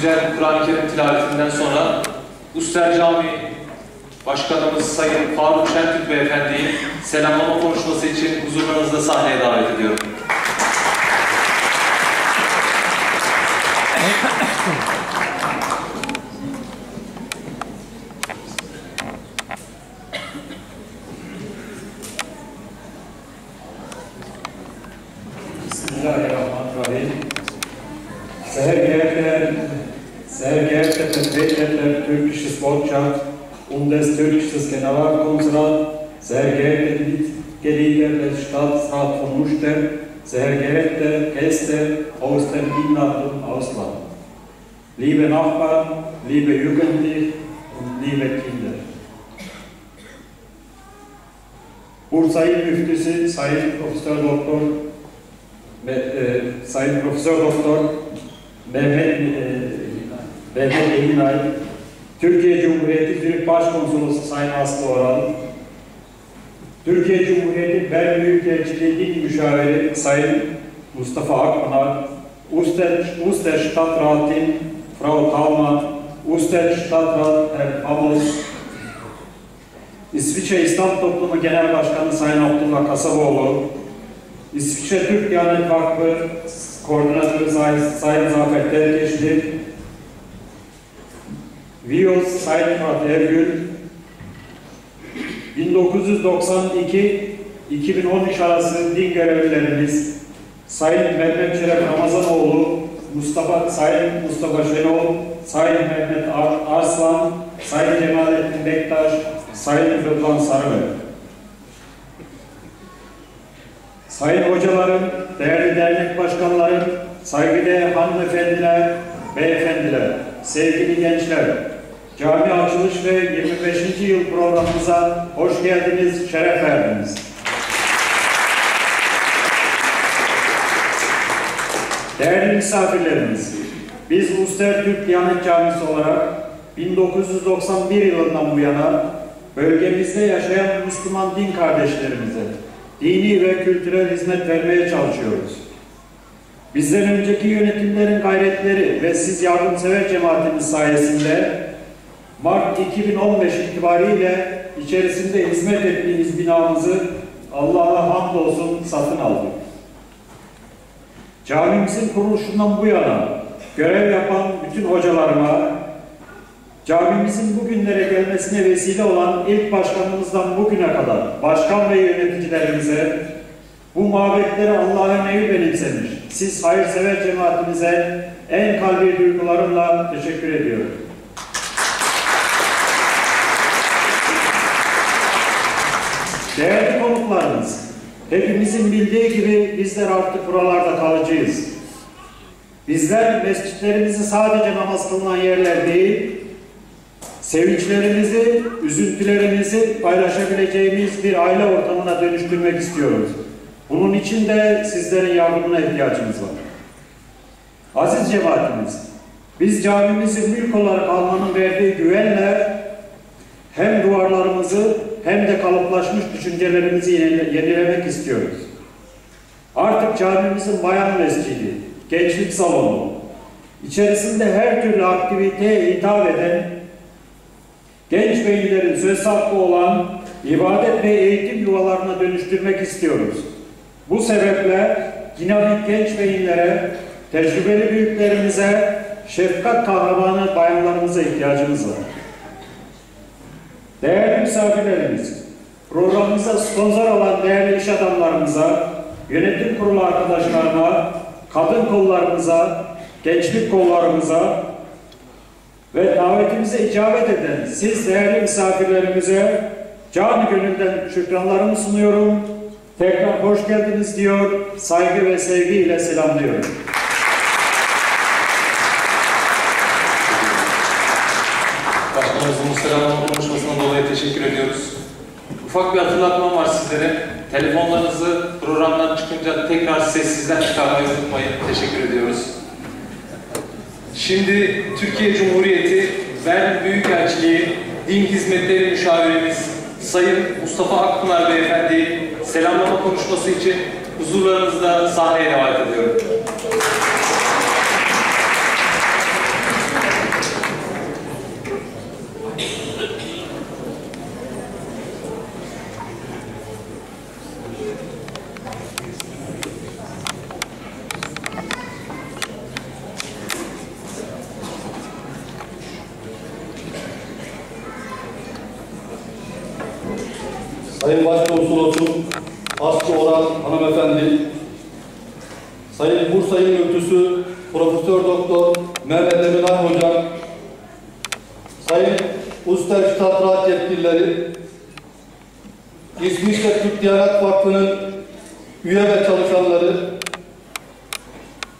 güzel Kur'an-ı Kerim tilavetinden sonra Uster Camii Başkanımız Sayın Faruk Şentürk Beyefendi'yi selamlama konuşması için huzurlarınızda sahneye davet ediyorum. Generalkonsulats, sehr geehrte Mitglieder des Staatsrats von Muster, sehr geehrte Gäste aus dem Inland und Ausland, liebe Nachbarn, liebe Jugendliche und liebe Kinder. Bursa İl Müftüsü Sayın Profesör Doktor ve, e, Sayın Profesör Doktor Mehmet e, Mehmet Türkiye Cumhuriyeti Zürich Başkonsolosu Sayın Aslı Oral, Türkiye Cumhuriyeti Bern Büyükelçiliği Din Müşaviri Sayın Mustafa Akpınar, Uster, Uster Stadtratin Frau Kalman, Uster Stadtrat Herr Amos, İsviçre İslam Toplumu Genel Başkanı Sayın Abdullah Kasaboğlu, İsviçre Türk Diyanet Vakfı Koordinatörü Sayın, Sayın Zafer Sayın Murat Ergül, 1992-2013 arası din görevlilerimiz Sayın Mehmet Şeref Ramazanoğlu, Mustafa Sayın Mustafa Şenol, Sayın Mehmet Ar Arslan, Sayın Cemalettin Bektaş, Sayın Rıdvan Sarıver. Sayın hocalarım, değerli dernek başkanlarım, saygıdeğer hanımefendiler, beyefendiler, sevgili gençler, cami açılış ve 25. yıl programımıza hoş geldiniz, şeref verdiniz. Değerli misafirlerimiz, biz Uster Türk Diyanet Camisi olarak 1991 yılından bu yana bölgemizde yaşayan Müslüman din kardeşlerimize dini ve kültürel hizmet vermeye çalışıyoruz. Bizden önceki yönetimlerin gayretleri ve siz yardımsever cemaatimiz sayesinde Mart 2015 itibariyle içerisinde hizmet ettiğimiz binamızı Allah'a hamdolsun satın aldık. Camimizin kuruluşundan bu yana görev yapan bütün hocalarıma, camimizin bugünlere gelmesine vesile olan ilk başkanımızdan bugüne kadar başkan ve yöneticilerimize bu mabetleri Allah'a neyi benimsemiş. Siz hayırsever cemaatimize en kalbi duygularımla teşekkür ediyorum. Değerli konuklarımız, hepimizin bildiği gibi bizler artık buralarda kalıcıyız. Bizler mescitlerimizi sadece namaz kılınan yerler değil, sevinçlerimizi, üzüntülerimizi paylaşabileceğimiz bir aile ortamına dönüştürmek istiyoruz. Bunun için de sizlerin yardımına ihtiyacımız var. Aziz cemaatimiz, biz camimizi mülk olarak almanın verdiği güvenle hem duvarlarımızı hem de kalıplaşmış düşüncelerimizi yenilemek istiyoruz. Artık camimizin bayan mescidi, gençlik salonu, içerisinde her türlü aktiviteye hitap eden, genç beyinlerin söz hakkı olan ibadet ve eğitim yuvalarına dönüştürmek istiyoruz. Bu sebeple dinamik genç beyinlere, tecrübeli büyüklerimize, şefkat kahramanı bayanlarımıza ihtiyacımız var. Değerli misafirlerimiz, programımıza sponsor olan değerli iş adamlarımıza, yönetim kurulu arkadaşlarıma, kadın kollarımıza, gençlik kollarımıza ve davetimize icabet eden siz değerli misafirlerimize canı gönülden şükranlarımı sunuyorum. Tekrar hoş geldiniz diyor, saygı ve sevgiyle selamlıyorum. Başkanımızın bu selamlama konuşmasından dolayı teşekkür ediyoruz. Ufak bir hatırlatmam var sizlere. Telefonlarınızı programdan çıkınca tekrar sessizden çıkarmayı unutmayın. Teşekkür ediyoruz. Şimdi Türkiye Cumhuriyeti Bern Büyükelçiliği Din Hizmetleri Müşavirimiz Sayın Mustafa Akpınar Beyefendi selamlama konuşması için huzurlarınızda sahneye davet ediyorum. Sayın Başkonsolosum Aslı Orhan Hanımefendi, Sayın Bursa İl Müftüsü Profesör Doktor Mehmet Emin Ay Hocam, Sayın Uster Stadrat yetkilileri, İsviçre Türk Diyanet Vakfı'nın üye ve çalışanları,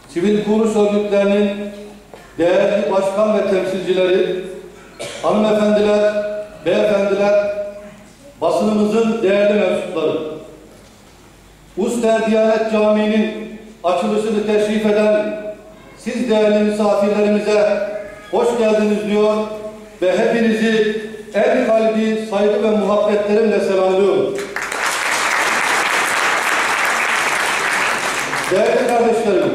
sivil kuruluş örgütlerinin değerli başkan ve temsilcileri, hanımefendiler, basınımızın değerli mensupları, Uster Diyanet Camii'nin açılışını teşrif eden siz değerli misafirlerimize hoş geldiniz diyor ve hepinizi en kalbi saygı ve muhabbetlerimle selamlıyorum. Değerli kardeşlerim,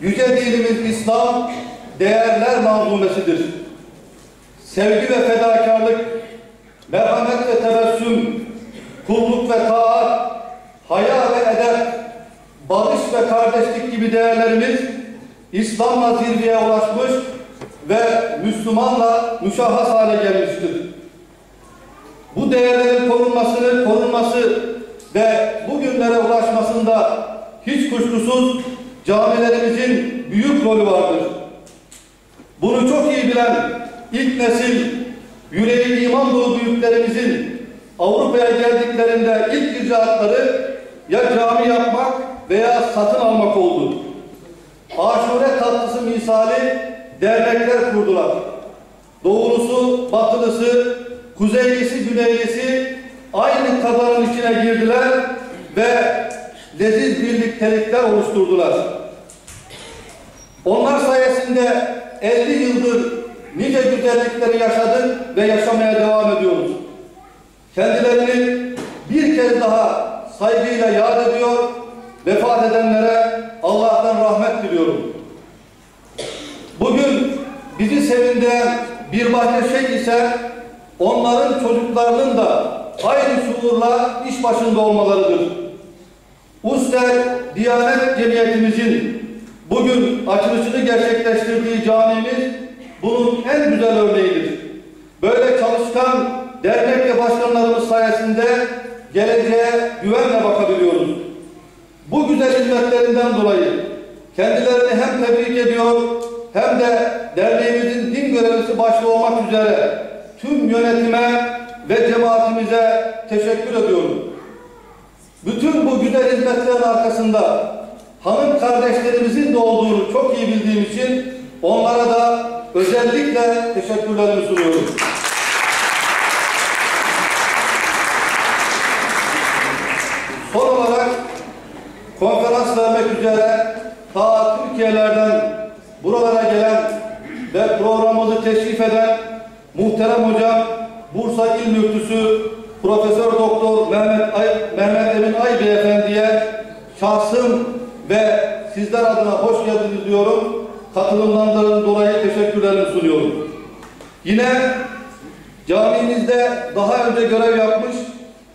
yüce dinimiz İslam değerler manzumesidir. Sevgi ve fedakarlık, merhamet ve tebessüm, kulluk ve taat, haya ve edep, barış ve kardeşlik gibi değerlerimiz İslam'la zirveye ulaşmış ve Müslümanla müşahhas hale gelmiştir. Bu değerlerin korunmasını, korunması ve bugünlere ulaşmasında hiç kuşkusuz camilerimizin büyük rolü vardır. Bunu çok iyi bilen ilk nesil yüreği iman dolu büyüklerimizin Avrupa'ya geldiklerinde ilk icraatları ya cami yapmak veya satın almak oldu. Aşure tatlısı misali dernekler kurdular. Doğulusu, batılısı, kuzeylisi, güneylisi aynı kadarın içine girdiler ve leziz birliktelikler oluşturdular. Onlar sayesinde 50 yıldır nice güzellikleri yaşadık ve yaşamaya devam ediyoruz. Kendilerini bir kez daha saygıyla yad ediyor, vefat edenlere Allah'tan rahmet diliyorum. Bugün bizi sevindiren bir başka şey ise onların çocuklarının da aynı şuurla iş başında olmalarıdır. Uster Diyanet Cemiyetimizin bugün açılışını gerçekleştirdiği camimiz bunun en güzel örneğidir. Böyle çalışkan dernek ve başkanlarımız sayesinde geleceğe güvenle bakabiliyoruz. Bu güzel hizmetlerinden dolayı kendilerini hem tebrik ediyor hem de derneğimizin din görevlisi başta olmak üzere tüm yönetime ve cemaatimize teşekkür ediyorum. Bütün bu güzel hizmetlerin arkasında hanım kardeşlerimizin de olduğunu çok iyi bildiğim için onlara da özellikle teşekkürlerimi sunuyorum. Son olarak konferans vermek üzere ta Türkiye'lerden buralara gelen ve programımızı teşrif eden muhterem hocam Bursa İl Müftüsü Profesör Doktor Mehmet, Ay, Mehmet Emin Ay Beyefendi'ye şahsım ve sizler adına hoş geldiniz diyorum. Katılımlarından dolayı teşekkürlerimi sunuyorum. Yine camimizde daha önce görev yapmış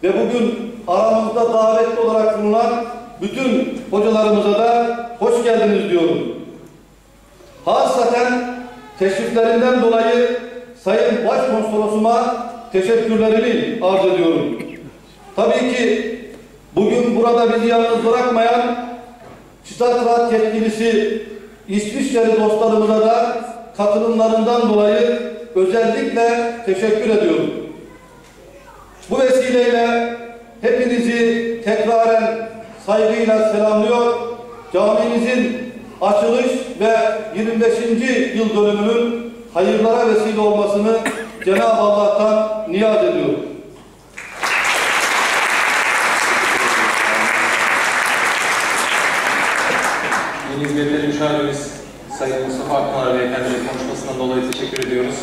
ve bugün aramızda davetli olarak bulunan bütün hocalarımıza da hoş geldiniz diyorum. Hasaten teşriflerinden dolayı Sayın Başkonsolosuma teşekkürlerimi arz ediyorum. Tabii ki bugün burada bizi yalnız bırakmayan Çıtakrat yetkilisi İsviçreli dostlarımıza da katılımlarından dolayı özellikle teşekkür ediyorum. Bu vesileyle hepinizi tekraren saygıyla selamlıyor. Camimizin açılış ve 25. yıl dönümünün hayırlara vesile olmasını Cenab-ı Allah'tan niyaz ediyorum. Müşavirimiz Sayın Mustafa Akpınar Beyefendi'nin konuşmasından dolayı teşekkür ediyoruz.